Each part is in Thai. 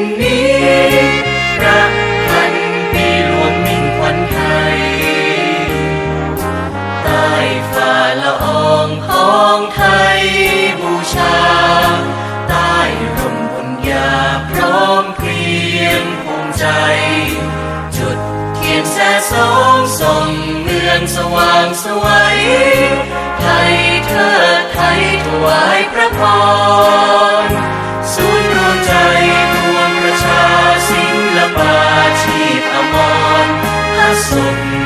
นนี้พระพันปีรวมมิ่งควันไทยใต้ฝ่าละอองของไทยบูชา ใต้ร่มบนยาพร้อมเพรียงภูมิใจ จุดเทียนแสสองส่องเมืองสว่างสวยไทยเธอไทยถวายพระพรสุนย์รวมใจ coração.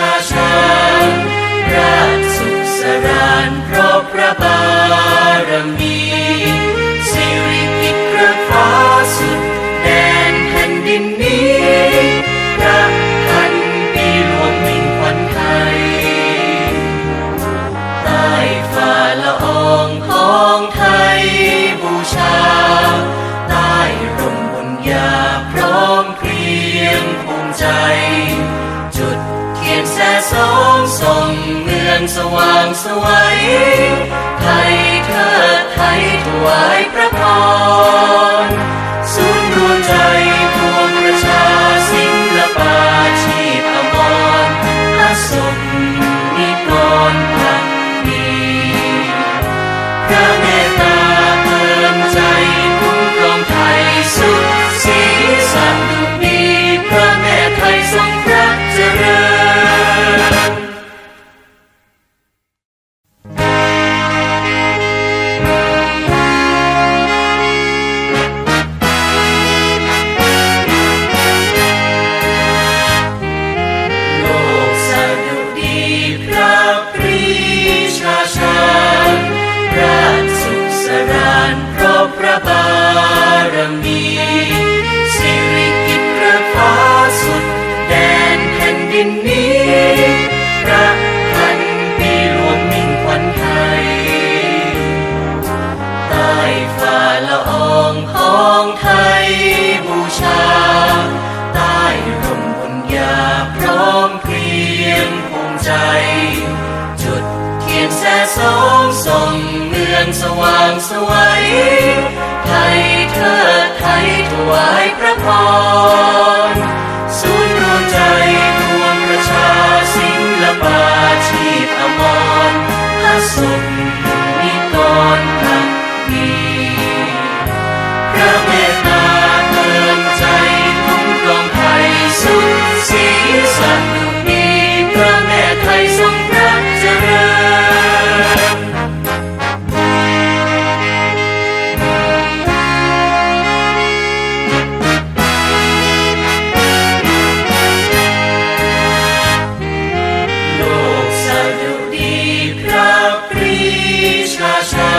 Krishna. away สว่างสวยไทยเธอไทยถวายพระพร ชาชา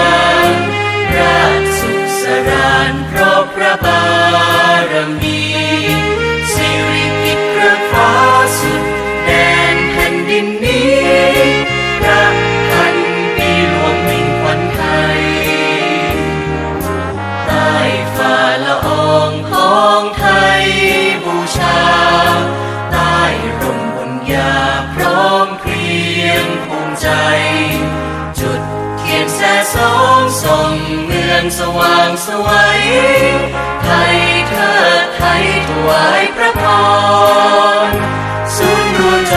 รักสุขสรานเพราะพระบารมี ทรงเมืองสว่างสวยไทยเธอไทยถวายพระพรสุนย์รวมใจ